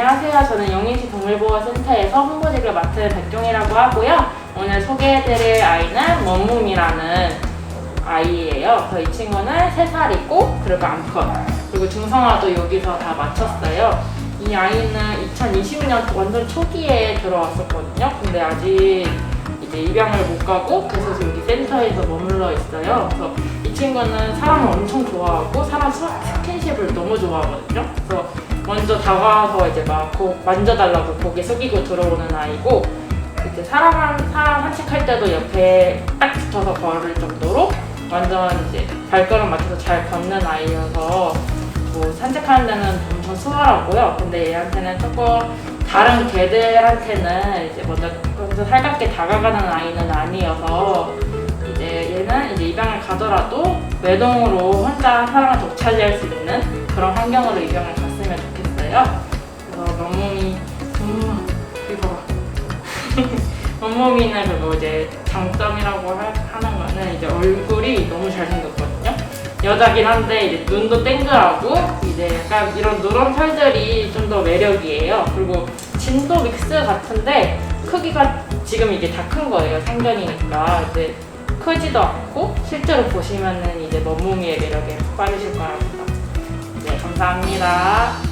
저는 영인시 동물보호센터에서 홍보직을 맡은 백종이라고 하고요. 오늘 소개해드릴 아이는 원몸이라는 아이예요. 그래서 이 친구는 3살이고 그리고 암컷 그리고 중성화도 여기서 다 마쳤어요. 이 아이는 2020년 완전 초기에 들어왔었거든요. 근데 아직 이제 입양을 못 가고 그래서 여기 센터에서 머물러 있어요. 그래서 이 친구는 사람을 엄청 좋아하고 사람 스- 스킨십을 너무 좋아하거든요. 그래서 먼저 다가와서 이제 막 고, 만져달라고 고개 숙이고 들어오는 아이고 이제 사람 한 사람 산책할 때도 옆에 딱 붙어서 걸을 정도로 완전 이제 발걸음 맞춰서 잘 걷는 아이여서 뭐 산책하는 데는 엄청 수월하고요. 근데 얘한테는 조금 다른 개들한테는 이제 먼저 먼저 살갑게 다가가는 아이는 아니어서 이제 얘는 이제 입양을 가더라도 외동으로 혼자 사람을 독차지할 수 있는 그런 환경으로 입양을 갔 좋겠어요. 그래서 몸몸이 음 이거 봐. 원몸이는 그거 이제 장점이라고 하- 하는 거는 이제 얼굴이 너무 잘생겼거든요. 여자긴 한데 이제 눈도 땡글하고 이제 약간 이런 누런 털들이 좀 더 매력이에요. 그리고 진도 믹스 같은데 크기가 지금 이게 다 큰 거예요. 생전이니까 이제 크지도 않고 실제로 보시면은 이제 원몸이의 매력에 푹 빠지실 거랍니다. 네, 감사합니다.